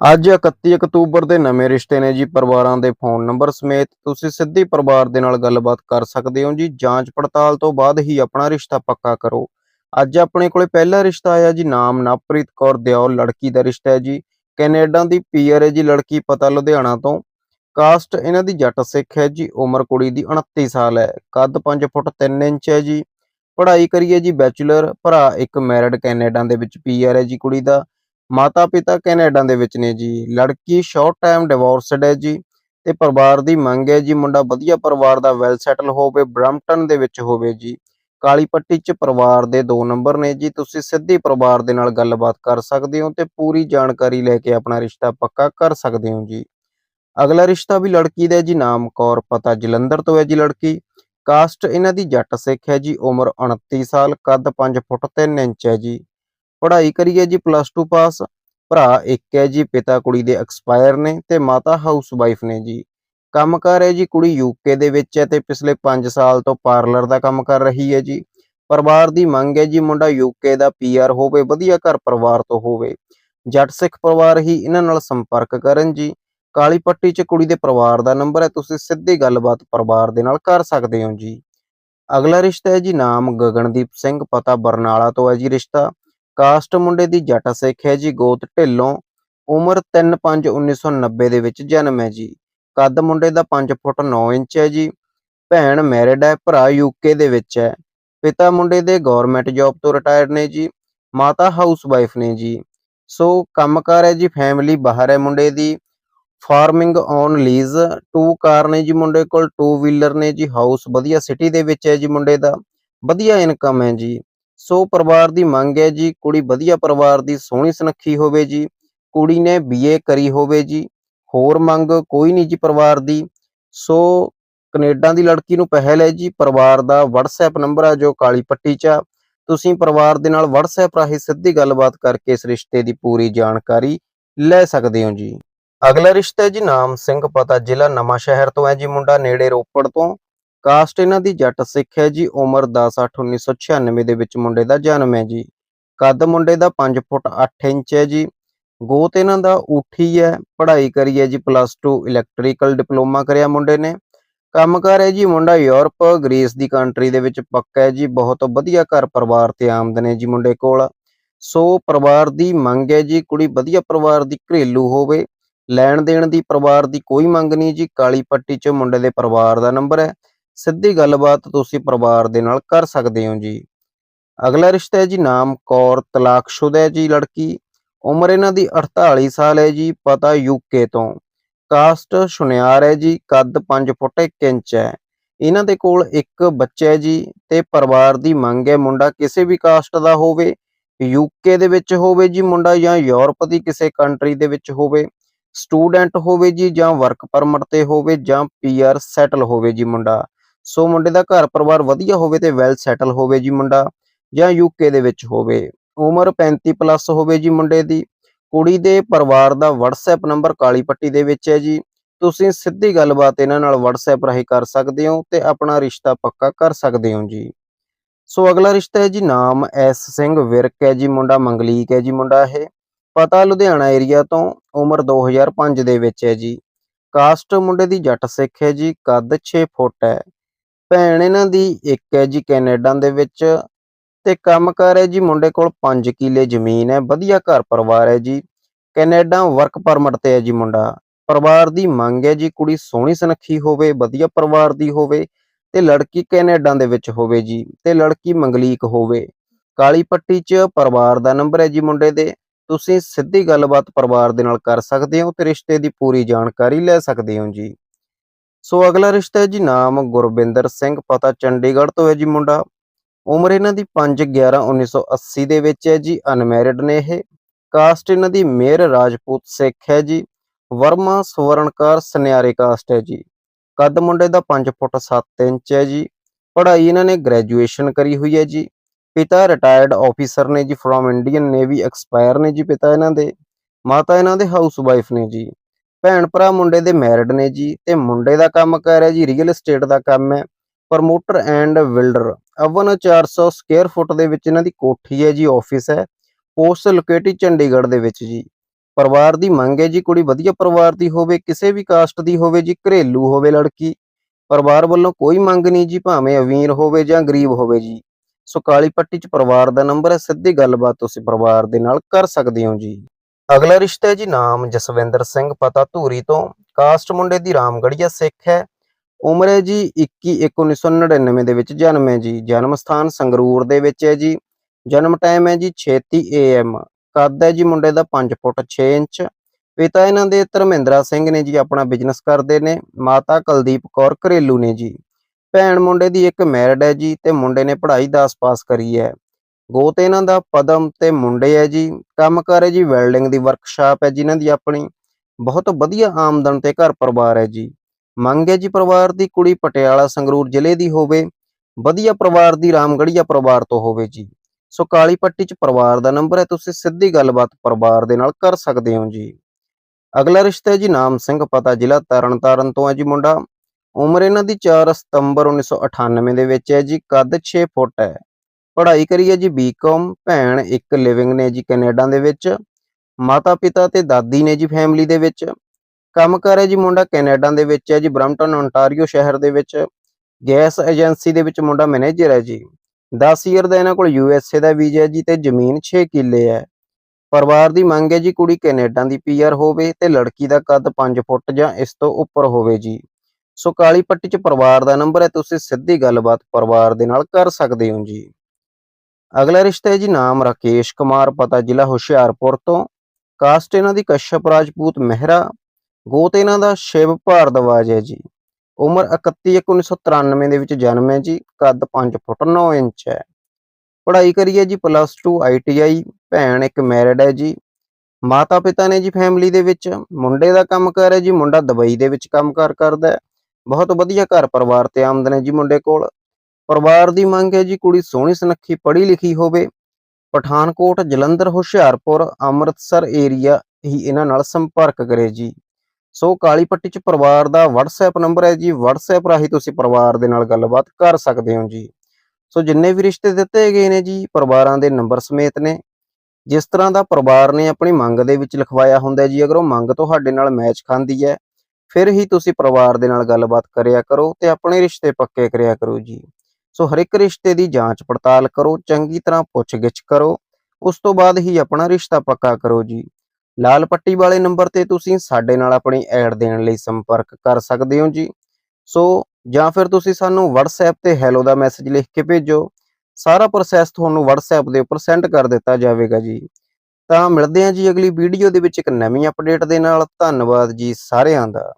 ਅੱਜ 31 ਅਕਤੂਬਰ ਦੇ ਨਵੇਂ ਰਿਸ਼ਤੇ ਨੇ ਜੀ, ਪਰਿਵਾਰਾਂ ਦੇ ਫੋਨ ਨੰਬਰ ਸਮੇਤ ਤੁਸੀਂ ਸਿੱਧੀ ਪਰਿਵਾਰ ਦੇ ਨਾਲ ਗੱਲਬਾਤ ਕਰ ਸਕਦੇ ਹੋ ਜੀ, ਜਾਂਚ ਪੜਤਾਲ ਤੋਂ ਬਾਅਦ ਹੀ ਆਪਣਾ ਰਿਸ਼ਤਾ ਪੱਕਾ ਕਰੋ। ਅੱਜ ਆਪਣੇ ਕੋਲੇ ਪਹਿਲਾ ਰਿਸ਼ਤਾ ਆਇਆ ਜੀ, ਨਾਮ ਨਵਪ੍ਰੀਤ ਕੌਰ ਦਿਓਲ, ਲੜਕੀ ਦਾ ਰਿਸ਼ਤਾ ਹੈ ਜੀ। ਕੈਨੇਡਾ ਦੀ ਪੀਆਰ ਹੈ ਜੀ, ਲੜਕੀ ਪਤਾ ਲੁਧਿਆਣਾ ਤੋਂ। ਕਾਸਟ ਇਹਨਾਂ ਦੀ ਜੱਟ ਸਿੱਖ ਹੈ ਜੀ, ਉਮਰ ਕੁੜੀ ਦੀ 29 ਸਾਲ ਹੈ। ਕੱਦ 5 ਫੁੱਟ 3 ਇੰਚ ਹੈ ਜੀ। ਪੜ੍ਹਾਈ ਕਰੀਏ ਜੀ, ਬੈਚਲਰ, ਭਰਾ ਇੱਕ ਮੈਰਿਡ ਕੈਨੇਡਾ ਦੇ ਵਿੱਚ ਪੀਆਰ ਹੈ ਜੀ ਕੁੜੀ ਦਾ। ਮਾਤਾ ਪਿਤਾ ਕੈਨੇਡਾ ਦੇ ਵਿੱਚ ਨੇ ਜੀ। ਲੜਕੀ ਸ਼ਾਰਟ ਟਾਈਮ ਡਿਵੋਰਸਡ ਹੈ ਜੀ ਤੇ ਪਰਿਵਾਰ ਦੀ ਮੰਗ ਹੈ ਜੀ ਮੁੰਡਾ ਵਧੀਆ ਪਰਿਵਾਰ ਦਾ ਵੈਲ ਸੈਟਲ ਹੋਵੇ, ਬ੍ਰੈਂਪਟਨ ਦੇ ਵਿੱਚ ਹੋਵੇ ਜੀ। ਕਾਲੀ ਪੱਟੀ 'ਚ ਪਰਿਵਾਰ ਦੇ ਦੋ ਨੰਬਰ ਨੇ ਜੀ। ਤੁਸੀਂ ਸਿੱਧੀ ਪਰਿਵਾਰ ਦੇ ਨਾਲ ਗੱਲਬਾਤ ਕਰ ਸਕਦੇ ਹੋ ਤੇ ਪੂਰੀ ਜਾਣਕਾਰੀ ਲੈ ਕੇ ਆਪਣਾ ਰਿਸ਼ਤਾ ਪੱਕਾ ਕਰ ਸਕਦੇ ਹੋ ਜੀ। ਅਗਲਾ ਰਿਸ਼ਤਾ ਵੀ ਲੜਕੀ ਦਾ ਜੀ, ਨਾਮ ਕੌਰ ਪਤਾ ਜਲੰਧਰ ਤੋਂ ਹੈ ਜੀ ਲੜਕੀ। ਕਾਸਟ ਇਹਨਾਂ ਦੀ ਜੱਟ ਸਿੱਖ ਹੈ ਜੀ, ਉਮਰ 29 ਸਾਲ, ਕੱਦ 5 ਫੁੱਟ 3 ਇੰਚ ਹੈ ਜੀ। ਪੜ੍ਹਾਈ ਕਰੀਏ ਜੀ ਪਲੱਸ 2 ਪਾਸ ਭਰਾ ਇੱਕ ਹੈ ਜੀ, ਪਿਤਾ ਕੁੜੀ ਦੇ ਐਕਸਪਾਇਰ ਨੇ ਤੇ ਮਾਤਾ ਹਾਊਸ ਵਾਈਫ ਨੇ ਜੀ। ਕੰਮ ਕੰਮਕਾਰ ਹੈ ਜੀ ਕੁੜੀ ਯੂਕੇ ਦੇ ਵਿੱਚ ਹੈ ਤੇ ਪਿਛਲੇ 5 ਸਾਲ ਤੋਂ ਪਾਰਲਰ ਦਾ ਕੰਮ ਕਰ ਰਹੀ ਹੈ ਜੀ। ਪਰਿਵਾਰ ਦੀ ਮੰਗ ਹੈ ਜੀ ਮੁੰਡਾ ਯੂਕੇ ਦਾ ਪੀਆਰ ਹੋਵੇ, ਵਧੀਆ ਘਰ ਪਰਿਵਾਰ ਤੋਂ ਹੋਵੇ। ਜੱਟ ਸਿੱਖ ਪਰਿਵਾਰ ਹੀ ਇਹਨਾਂ ਨਾਲ ਸੰਪਰਕ ਕਰਨ ਜੀ। ਕਾਲੀ ਪੱਟੀ 'ਚ ਕੁੜੀ ਦੇ ਪਰਿਵਾਰ ਦਾ ਨੰਬਰ ਹੈ, ਤੁਸੀਂ ਸਿੱਧੀ ਗੱਲਬਾਤ ਪਰਿਵਾਰ ਦੇ ਨਾਲ ਕਰ ਸਕਦੇ ਹੋ ਜੀ। ਅਗਲਾ ਰਿਸ਼ਤਾ ਹੈ ਜੀ ਨਾਮ ਗਗਨਦੀਪ ਸਿੰਘ, ਪਤਾ ਬਰਨਾਲਾ ਤੋਂ ਹੈ ਜੀ ਰਿਸ਼ਤਾ। ਕਾਸਟ ਮੁੰਡੇ ਦੀ ਜੱਟ ਸਿੱਖ ਹੈ ਜੀ ਗੋਤ ਢਿੱਲੋਂ, ਉਮਰ 3/5/1990 ਦੇ ਵਿੱਚ ਜਨਮ ਹੈ ਜੀ। ਕੱਦ ਮੁੰਡੇ ਦਾ 5 ਫੁੱਟ 9 ਇੰਚ ਹੈ ਜੀ। ਭੈਣ ਮੈਰਿਡ ਹੈ, ਭਰਾ ਯੂਕੇ ਦੇ ਵਿੱਚ ਹੈ। ਪਿਤਾ ਮੁੰਡੇ ਦੇ ਗਵਰਨਮੈਂਟ ਜੌਬ ਤੋਂ ਰਿਟਾਇਰ ਨੇ ਜੀ। ਮਾਤਾ ਹਾਊਸ ਵਾਈਫ ਨੇ ਜੀ। ਸੋ ਕੰਮਕਾਰ ਹੈ ਜੀ ਫੈਮਿਲੀ ਬਾਹਰ ਹੈ ਮੁੰਡੇ ਦੀ। ਫਾਰਮਿੰਗ ਔਨ ਲੀਜ਼ ਟੂ ਕਾਰ ਨੇ ਜੀ ਮੁੰਡੇ ਕੋਲ ਟੂ ਵੀਲਰ ਨੇ ਜੀ। ਹਾਊਸ ਵਧੀਆ ਸਿਟੀ ਦੇ ਵਿੱਚ ਹੈ ਜੀ ਮੁੰਡੇ ਦਾ। ਵਧੀਆ ਇਨਕਮ ਹੈ ਜੀ। ਸੋ ਪਰਿਵਾਰ ਦੀ ਮੰਗ ਹੈ ਜੀ, ਕੁੜੀ ਵਧੀਆ ਪਰਿਵਾਰ ਦੀ ਸੋਹਣੀ ਸੁਨੱਖੀ ਹੋਵੇ ਜੀ, ਕੁੜੀ ਨੇ ਬੀਏ ਕਰੀ ਹੋਵੇ ਜੀ, ਹੋਰ ਮੰਗ ਕੋਈ ਨਹੀਂ ਜੀ ਪਰਿਵਾਰ ਦੀ। ਸੋ ਕੈਨੇਡਾ ਦੀ ਲੜਕੀ ਨੂੰ ਪਹਿਲ ਹੈ ਜੀ, ਪਰਿਵਾਰ ਦਾ WhatsApp ਨੰਬਰ ਹੈ ਜੋ ਕਾਲੀ ਪੱਟੀ 'ਚ ਆ। ਤੁਸੀਂ ਪਰਿਵਾਰ ਦੇ ਨਾਲ WhatsApp ਰਾਹੀਂ ਸਿੱਧੀ ਗੱਲਬਾਤ ਕਰਕੇ ਇਸ ਰਿਸ਼ਤੇ ਦੀ ਪੂਰੀ ਜਾਣਕਾਰੀ ਲੈ ਸਕਦੇ ਹੋ ਜੀ। ਅਗਲਾ ਰਿਸ਼ਤਾ ਹੈ ਜੀ, ਨਾਮ ਸਿੰਘ ਪਤਾ, ਜ਼ਿਲ੍ਹਾ ਨਵਾਂ ਸ਼ਹਿਰ ਤੋਂ ਹੈ ਜੀ, ਮੁੰਡਾ ਨੇੜੇ ਰੋਪੜ ਤੋਂ। ਕਾਸਟ ਇਹਨਾਂ ਦੀ ਜੱਟ ਸਿੱਖ ਹੈ ਜੀ, ਉਮਰ 10/8/1996 ਦੇ ਵਿੱਚ ਮੁੰਡੇ ਦਾ ਜਨਮ ਹੈ ਜੀ। ਕੱਦ ਮੁੰਡੇ ਦਾ 5 ਫੁੱਟ 8 ਇੰਚ ਹੈ ਜੀ। ਗੋਤ ਇਹਨਾਂ ਦਾ ਊਠੀ ਹੈ, ਪੜ੍ਹਾਈ ਕਰੀ ਹੈ ਜੀ ਪਲੱਸ 2 ਇਲੈਕਟ੍ਰੀਕਲ ਡਿਪਲੋਮਾ ਕਰਿਆ ਮੁੰਡੇ ਨੇ। ਕੰਮ ਕੰਮਕਾਰ ਹੈ ਜੀ, ਮੁੰਡਾ ਯੂਰਪ, ਗ੍ਰੀਸ ਦੀ ਕੰਟਰੀ ਦੇ ਵਿੱਚ ਪੱਕਾ ਹੈ ਜੀ, ਬਹੁਤ ਵਧੀਆ ਘਰ ਪਰਿਵਾਰ ਤੇ ਆਮਦਨ ਹੈ ਜੀ ਮੁੰਡੇ ਕੋਲ। ਸੋ ਪਰਿਵਾਰ ਦੀ ਮੰਗ ਹੈ ਜੀ, ਕੁੜੀ ਵਧੀਆ ਪਰਿਵਾਰ ਦੀ ਘਰੇਲੂ ਹੋਵੇ। ਲੈਣ ਦੇਣ ਦੀ ਪਰਿਵਾਰ ਦੀ ਕੋਈ ਮੰਗ ਨਹੀਂ ਜੀ, ਕਾਲੀ ਪੱਟੀ 'ਚ ਮੁੰਡੇ ਦੇ ਪਰਿਵਾਰ ਦਾ ਨੰਬਰ ਹੈ। ਸਿੱਧੀ ਗੱਲਬਾਤ ਤੁਸੀਂ ਪਰਿਵਾਰ ਦੇ ਨਾਲ ਕਰ ਸਕਦੇ ਹੋ ਜੀ। ਅਗਲਾ ਰਿਸ਼ਤਾ ਹੈ ਜੀ ਨਾਮ ਕੌਰ, ਤਲਾਕਸ਼ੁਦਾ ਹੈ ਜੀ ਲੜਕੀ। ਉਮਰ ਇਹਨਾਂ ਦੀ 48 ਸਾਲ ਹੈ ਜੀ, ਪਤਾ ਯੂਕੇ ਤੋਂ। ਕਾਸਟ ਸੁਨਿਆਰ ਹੈ ਜੀ, ਕੱਦ 5 ਫੁੱਟ 1 ਇੰਚ ਹੈ। ਇਹਨਾਂ ਦੇ ਕੋਲ ਇੱਕ ਬੱਚਾ ਹੈ ਜੀ ਤੇ ਪਰਿਵਾਰ ਦੀ ਮੰਗ ਹੈ ਮੁੰਡਾ ਕਿਸੇ ਵੀ ਕਾਸਟ ਦਾ ਹੋਵੇ ਯੂਕੇ ਦੇ ਵਿੱਚ ਹੋਵੇ ਜੀ ਮੁੰਡਾ ਜਾਂ ਯੂਰਪ ਦੀ ਕਿਸੇ ਕੰਟਰੀ ਦੇ ਵਿੱਚ ਹੋਵੇ, ਸਟੂਡੈਂਟ ਹੋਵੇ ਜੀ ਜਾਂ ਵਰਕ ਪਰਮਿਟ ਤੇ ਹੋਵੇ ਜਾਂ ਪੀਆਰ ਸੈਟਲ ਹੋਵੇ ਜੀ ਮੁੰਡਾ। ਸੋ ਮੁੰਡੇ ਦਾ ਘਰ ਪਰਿਵਾਰ ਵਧੀਆ ਹੋਵੇ ਤੇ ਵੈਲ ਸੈਟਲ ਹੋਵੇ ਜੀ ਮੁੰਡਾ ਜਾਂ ਯੂਕੇ ਦੇ ਵਿੱਚ ਹੋਵੇ। ਉਮਰ 35 ਪਲੱਸ ਹੋਵੇ ਜੀ ਮੁੰਡੇ ਦੀ। ਕੁੜੀ ਦੇ ਪਰਿਵਾਰ ਦਾ WhatsApp ਨੰਬਰ ਕਾਲੀ ਪੱਟੀ ਦੇ ਵਿੱਚ ਹੈ ਜੀ। ਤੁਸੀਂ ਸਿੱਧੀ ਗੱਲਬਾਤ ਇਹਨਾਂ ਨਾਲ WhatsApp ਰਾਹੀਂ ਕਰ ਸਕਦੇ ਹੋ ਤੇ ਆਪਣਾ ਰਿਸ਼ਤਾ ਪੱਕਾ ਕਰ ਸਕਦੇ ਹੋ ਜੀ। ਸੋ ਅਗਲਾ ਰਿਸ਼ਤਾ ਹੈ ਜੀ ਨਾਮ ਐਸ ਸਿੰਘ ਵਿਰਕ ਹੈ ਜੀ, ਮੁੰਡਾ ਮੰਗਲੀਕ ਹੈ ਜੀ ਮੁੰਡਾ ਇਹ। ਪਤਾ ਲੁਧਿਆਣਾ ਏਰੀਆ ਤੋਂ ਉਮਰ 2005 ਦੇ ਵਿੱਚ ਹੈ ਜੀ। ਕਾਸਟ ਮੁੰਡੇ ਦੀ ਜੱਟ ਸਿੱਖ ਹੈ ਜੀ, ਕੱਦ 6 ਫੁੱਟ ਹੈ। ਭੈਣ ਇਹਨਾਂ ਦੀ ਇੱਕ ਹੈ ਜੀ ਕੈਨੇਡਾ ਦੇ ਵਿੱਚ ਤੇ ਕੰਮਕਾਰ ਹੈ ਜੀ ਮੁੰਡੇ ਕੋਲ 5 ਕਿੱਲੇ ਜ਼ਮੀਨ ਹੈ, ਵਧੀਆ ਘਰ ਪਰਿਵਾਰ ਹੈ ਜੀ। ਕੈਨੇਡਾ ਵਰਕ ਪਰਮਿਟ ਤੇ ਹੈ ਜੀ ਮੁੰਡਾ। ਪਰਿਵਾਰ ਦੀ ਮੰਗ ਹੈ ਜੀ ਕੁੜੀ ਸੋਹਣੀ ਸੁਨੱਖੀ ਹੋਵੇ, ਵਧੀਆ ਪਰਿਵਾਰ ਦੀ ਹੋਵੇ ਤੇ ਲੜਕੀ ਕੈਨੇਡਾ ਦੇ ਵਿੱਚ ਹੋਵੇ ਜੀ ਤੇ ਲੜਕੀ ਮੰਗਲੀਕ ਹੋਵੇ। ਕਾਲੀ ਪੱਟੀ 'ਚ ਪਰਿਵਾਰ ਦਾ ਨੰਬਰ ਹੈ ਜੀ ਮੁੰਡੇ ਦੇ। ਤੁਸੀਂ ਸਿੱਧੀ ਗੱਲਬਾਤ ਪਰਿਵਾਰ ਦੇ ਨਾਲ ਕਰ ਸਕਦੇ ਹੋ ਤੇ ਰਿਸ਼ਤੇ ਦੀ ਪੂਰੀ ਜਾਣਕਾਰੀ ਲੈ ਸਕਦੇ ਹੋ ਜੀ। ਸੋ ਅਗਲਾ ਰਿਸ਼ਤਾ ਹੈ ਜੀ ਨਾਮ ਗੁਰਬਿੰਦਰ ਸਿੰਘ, ਪਤਾ ਚੰਡੀਗੜ੍ਹ ਤੋਂ ਹੈ ਜੀ ਮੁੰਡਾ। ਉਮਰ ਇਹਨਾਂ ਦੀ 5/11/1980 ਦੇ ਵਿੱਚ ਹੈ ਜੀ ਅਨਮੈਰਿਡ ਨੇ ਇਹ। ਕਾਸਟ ਇਹਨਾਂ ਦੀ ਮੇਰ ਰਾਜਪੂਤ ਸਿੱਖ ਹੈ ਜੀ। ਵਰਮਾ ਸਵਰਨਕਾਰ ਸੁਨਿਆਰੇ ਕਾਸਟ ਹੈ ਜੀ। ਕੱਦ ਮੁੰਡੇ ਦਾ 5 ਫੁੱਟ 7 ਇੰਚ ਹੈ ਜੀ। ਪੜ੍ਹਾਈ ਇਹਨਾਂ ਨੇ ਗ੍ਰੈਜੂਏਸ਼ਨ ਕਰੀ ਹੋਈ ਹੈ ਜੀ। ਪਿਤਾ ਰਿਟਾਇਰਡ ਆਫੀਸਰ ਨੇ ਜੀ ਫਰੋਮ ਇੰਡੀਅਨ ਨੇਵੀ ਐਕਸਪਾਇਰ ਨੇ ਜੀ ਪਿਤਾ ਇਹਨਾਂ ਦੇ। ਮਾਤਾ ਇਹਨਾਂ ਦੇ ਹਾਊਸ ਵਾਈਫ ਨੇ ਜੀ। ਭੈਣ ਭਰਾ ਮੁੰਡੇ ਦੇ ਮੈਰਿਡ ਨੇ ਜੀ ਤੇ ਮੁੰਡੇ ਦਾ ਕੰਮ ਕਰ ਰਿਹਾ ਜੀ ਰੀਅਲ ਏਸਟੇਟ ਦਾ ਕੰਮ ਹੈ promoter and builder oven 400 square foot ਦੇ ਵਿੱਚ ਇਹਨਾਂ ਦੀ ਕੋਠੀ ਹੈ ਜੀ ਆਫਿਸ ਹੈ ਪੋਸਟ ਲੋਕੇਟੀ ਚੰਡੀਗੜ੍ਹ ਦੇ ਵਿੱਚ ਜੀ। ਪਰਿਵਾਰ ਦੀ ਮੰਗ ਹੈ ਜੀ ਕੁੜੀ ਵਧੀਆ ਪਰਿਵਾਰ ਦੀ ਹੋਵੇ, ਕਿਸੇ ਵੀ ਕਾਸਟ ਦੀ ਹੋਵੇ ਜੀ, ਘਰੇਲੂ ਹੋਵੇ ਲੜਕੀ। ਪਰਿਵਾਰ ਵੱਲੋਂ ਕੋਈ ਮੰਗ ਨਹੀਂ ਜੀ, ਭਾਵੇਂ ਅਮੀਰ ਹੋਵੇ ਜਾਂ ਗਰੀਬ ਹੋਵੇ ਜੀ। ਸੋ ਕਾਲੀ ਪੱਟੀ 'ਚ ਪਰਿਵਾਰ ਦਾ ਨੰਬਰ ਹੈ, ਸਿੱਧੀ ਗੱਲਬਾਤ ਤੁਸੀਂ ਪਰਿਵਾਰ ਦੇ ਨਾਲ ਕਰ ਸਕਦੇ ਹੋ ਜੀ। ਅਗਲਾ ਰਿਸ਼ਤਾ ਹੈ ਜੀ ਨਾਮ ਜਸਵਿੰਦਰ ਸਿੰਘ ਪਤਾ ਧੂਰੀ ਤੋਂ। ਕਾਸਟ ਮੁੰਡੇ ਦੀ ਰਾਮਗੜੀਆ ਸਿੱਖ ਹੈ। ਉਮਰ ਹੈ ਜੀ 21 1999 ਦੇ ਵਿੱਚ ਜਨਮ ਹੈ ਜੀ। ਜਨਮ ਸਥਾਨ ਸੰਗਰੂਰ ਦੇ ਵਿੱਚ ਹੈ ਜੀ। ਜਨਮ ਟਾਈਮ ਹੈ ਜੀ 6:30 AM ਕੱਦ ਹੈ ਜੀ ਮੁੰਡੇ ਦਾ 5 ਫੁੱਟ 6 ਇੰਚ। ਪਿਤਾ ਇਹਨਾਂ ਦੇ ਧਰਮਿੰਦਰਾ ਸਿੰਘ ਨੇ ਜੀ ਆਪਣਾ ਬਿਜ਼ਨਸ ਕਰਦੇ ਨੇ। ਮਾਤਾ ਕੁਲਦੀਪ ਕੌਰ ਘਰੇਲੂ ਨੇ ਜੀ। ਭੈਣ ਮੁੰਡੇ ਦੀ ਇੱਕ ਮੈਰਿਡ ਹੈ ਜੀ ਤੇ ਮੁੰਡੇ ਨੇ ਪੜ੍ਹਾਈ 10 ਪਾਸ ਕਰੀ ਹੈ। ਗੋਤ ਇਹਨਾਂ ਦਾ ਪਦਮ ਤੇ ਮੁੰਡੇ ਹੈ ਜੀ। ਕੰਮ ਕਰ ਹੈ ਜੀ ਵੈਲਡਿੰਗ ਦੀ ਵਰਕਸ਼ਾਪ ਹੈ ਜਿਨ੍ਹਾਂ ਦੀ ਆਪਣੀ ਬਹੁਤ ਵਧੀਆ ਆਮਦਨ ਤੇ ਘਰ ਪਰਿਵਾਰ ਹੈ ਜੀ। ਮੰਗ ਹੈ ਜੀ ਪਰਿਵਾਰ ਦੀ ਕੁੜੀ ਪਟਿਆਲਾ, ਸੰਗਰੂਰ ਜ਼ਿਲ੍ਹੇ ਦੀ ਹੋਵੇ, ਵਧੀਆ ਪਰਿਵਾਰ ਦੀ ਰਾਮਗੜੀਆ ਪਰਿਵਾਰ ਤੋਂ ਹੋਵੇ ਜੀ। ਸੋ ਕਾਲੀ ਪੱਟੀ 'ਚ ਪਰਿਵਾਰ ਦਾ ਨੰਬਰ ਹੈ, ਤੁਸੀਂ ਸਿੱਧੀ ਗੱਲਬਾਤ ਪਰਿਵਾਰ ਦੇ ਨਾਲ ਕਰ ਸਕਦੇ ਹੋ ਜੀ। ਅਗਲਾ ਰਿਸ਼ਤਾ ਹੈ ਜੀ ਨਾਮ ਸਿੰਘ, ਪਤਾ ਜ਼ਿਲ੍ਹਾ ਤਰਨਤਾਰਨ ਤੋਂ ਹੈ ਜੀ ਮੁੰਡਾ। ਉਮਰ ਇਹਨਾਂ ਦੀ 4 ਸਤੰਬਰ 1998 ਦੇ ਵਿੱਚ ਹੈ ਜੀ, ਕੱਦ 6 ਫੁੱਟ ਹੈ। ਪੜ੍ਹਾਈ ਕਰੀ ਹੈ ਜੀ ਬੀਕਾਮ ਭੈਣ ਇੱਕ ਲਿਵਿੰਗ ਨੇ ਜੀ ਕੈਨੇਡਾ ਦੇ ਵਿੱਚ, ਮਾਤਾ ਪਿਤਾ ਤੇ ਦਾਦੀ ਨੇ ਜੀ ਫੈਮਿਲੀ ਦੇ ਵਿੱਚ, ਕੰਮ ਕਰ ਹੈ ਜੀ ਮੁੰਡਾ ਕੈਨੇਡਾ ਦੇ ਵਿੱਚ ਹੈ ਜੀ, ਬ੍ਰੈਂਪਟਨ ਓਨਟਾਰੀਓ ਸ਼ਹਿਰ ਦੇ ਵਿੱਚ, ਗੈਸ ਏਜੰਸੀ ਦੇ ਵਿੱਚ ਮੁੰਡਾ ਮੈਨੇਜਰ ਹੈ ਜੀ। 10 ਈਅਰ ਦਾ ਇਹਨਾਂ ਕੋਲ ਯੂਐਸਏ ਦਾ ਵੀਜ਼ਾ ਹੈ ਜੀ ਤੇ ਜ਼ਮੀਨ 6 ਕਿੱਲੇ ਹੈ। ਪਰਿਵਾਰ ਦੀ ਮੰਗ ਹੈ ਜੀ ਕੁੜੀ ਕੈਨੇਡਾ ਦੀ ਪੀਆਰ ਹੋਵੇ ਤੇ ਲੜਕੀ ਦਾ ਕੱਦ 5 ਫੁੱਟ ਜਾਂ ਇਸ ਤੋਂ ਉੱਪਰ ਹੋਵੇ ਜੀ। ਸੋ ਕਾਲੀ ਪੱਟੀ 'ਚ ਪਰਿਵਾਰ ਦਾ ਨੰਬਰ ਹੈ, ਤੁਸੀਂ ਸਿੱਧੀ ਗੱਲਬਾਤ ਪਰਿਵਾਰ ਦੇ ਨਾਲ ਕਰ ਸਕਦੇ ਹੋ ਜੀ। ਅਗਲਾ ਰਿਸ਼ਤਾ ਹੈ ਜੀ ਨਾਮ ਰਾਕੇਸ਼ ਕੁਮਾਰ, ਪਤਾ ਜ਼ਿਲ੍ਹਾ ਹੁਸ਼ਿਆਰਪੁਰ ਤੋਂ। ਕਾਸਟ ਇਹਨਾਂ ਦੀ ਕਸ਼ਯਪ ਰਾਜਪੂਤ ਮਹਿਰਾ। ਗੋਤ ਇਹਨਾਂ ਦਾ ਸ਼ਿਵ ਭਾਰਦਵਾਜ ਹੈ ਜੀ। ਉਮਰ 31 1993 ਦੇ ਵਿੱਚ ਜਨਮ ਹੈ ਜੀ। ਕੱਦ 5 ਫੁੱਟ 9 ਇੰਚ ਹੈ। ਪੜ੍ਹਾਈ ਕਰੀ ਹੈ ਜੀ ਪਲੱਸ 2 ਆਈਟੀਆਈ ਭੈਣ ਇੱਕ ਮੈਰਿਡ ਹੈ ਜੀ। ਮਾਤਾ ਪਿਤਾ ਨੇ ਜੀ ਫੈਮਿਲੀ ਦੇ ਵਿੱਚ। ਮੁੰਡੇ ਦਾ ਕੰਮ ਕਰ ਹੈ ਜੀ। ਮੁੰਡਾ ਦੁਬਈ ਦੇ ਵਿੱਚ ਕੰਮਕਾਰ ਕਰਦਾ ਹੈ। ਬਹੁਤ ਵਧੀਆ ਘਰ ਪਰਿਵਾਰ ਤੇ ਆਮਦਨ ਹੈ ਜੀ ਮੁੰਡੇ ਕੋਲ। ਪਰਿਵਾਰ ਦੀ ਮੰਗ ਹੈ ਜੀ ਕੁੜੀ ਸੋਹਣੀ ਸੁਨੱਖੀ ਪੜ੍ਹੀ ਲਿਖੀ ਹੋਵੇ। ਪਠਾਨਕੋਟ, ਜਲੰਧਰ, ਹੁਸ਼ਿਆਰਪੁਰ, ਅੰਮ੍ਰਿਤਸਰ ਏਰੀਆ ਹੀ ਇਹਨਾਂ ਨਾਲ ਸੰਪਰਕ ਕਰੇ ਜੀ। ਸੋ ਕਾਲੀ ਪੱਟੀ 'ਚ ਪਰਿਵਾਰ ਦਾ WhatsApp ਨੰਬਰ ਹੈ ਜੀ। WhatsApp ਰਾਹੀਂ ਤੁਸੀਂ ਪਰਿਵਾਰ ਦੇ ਨਾਲ ਗੱਲਬਾਤ ਕਰ ਸਕਦੇ ਹੋ ਜੀ। ਸੋ ਜਿੰਨੇ ਵੀ ਰਿਸ਼ਤੇ ਦਿੱਤੇ ਗਏ ਨੇ ਜੀ, ਪਰਿਵਾਰਾਂ ਦੇ ਨੰਬਰ ਸਮੇਤ ਨੇ। ਜਿਸ ਤਰ੍ਹਾਂ ਦਾ ਪਰਿਵਾਰ ਨੇ ਆਪਣੀ ਮੰਗ ਦੇ ਵਿੱਚ ਲਿਖਵਾਇਆ ਹੁੰਦਾ ਜੀ, ਅਗਰ ਉਹ ਮੰਗ ਤੁਹਾਡੇ ਨਾਲ ਮੈਚ ਖਾਂਦੀ ਹੈ, ਫਿਰ ਹੀ ਤੁਸੀਂ ਪਰਿਵਾਰ ਦੇ ਨਾਲ ਗੱਲਬਾਤ ਕਰਿਆ ਕਰੋ ਤੇ ਆਪਣੇ ਰਿਸ਼ਤੇ ਪੱਕੇ ਕਰਿਆ ਕਰੋ ਜੀ। ਸੋ ਹਰ ਇੱਕ ਰਿਸ਼ਤੇ ਦੀ ਜਾਂਚ ਪੜਤਾਲ ਕਰੋ, ਚੰਗੀ ਤਰ੍ਹਾਂ ਪੁੱਛਗਿੱਛ ਕਰੋ, ਉਸ ਤੋਂ ਬਾਅਦ ਹੀ ਆਪਣਾ ਰਿਸ਼ਤਾ ਪੱਕਾ ਕਰੋ ਜੀ। ਲਾਲ ਪੱਟੀ ਵਾਲੇ ਨੰਬਰ ਤੇ ਤੁਸੀਂ ਸਾਡੇ ਨਾਲ ਆਪਣੀ ਐਡ ਦੇਣ ਲਈ ਸੰਪਰਕ ਕਰ ਸਕਦੇ ਹੋ ਜੀ। ਸੋ ਜਾਂ ਫਿਰ ਤੁਸੀਂ ਸਾਨੂੰ WhatsApp ਤੇ ਹੈਲੋ ਦਾ ਮੈਸੇਜ ਲਿਖ ਕੇ ਭੇਜੋ। ਸਾਰਾ ਪ੍ਰੋਸੈਸ ਤੁਹਾਨੂੰ WhatsApp ਦੇ ਉੱਪਰ ਸੈਂਡ ਕਰ ਦਿੱਤਾ ਜਾਵੇਗਾ ਜੀ। ਤਾਂ ਮਿਲਦੇ ਹਾਂ ਜੀ ਅਗਲੀ ਵੀਡੀਓ ਦੇ ਵਿੱਚ ਇੱਕ ਨਵੀਂ ਅਪਡੇਟ ਦੇ ਨਾਲ। ਧੰਨਵਾਦ ਜੀ ਸਾਰਿਆਂ ਦਾ।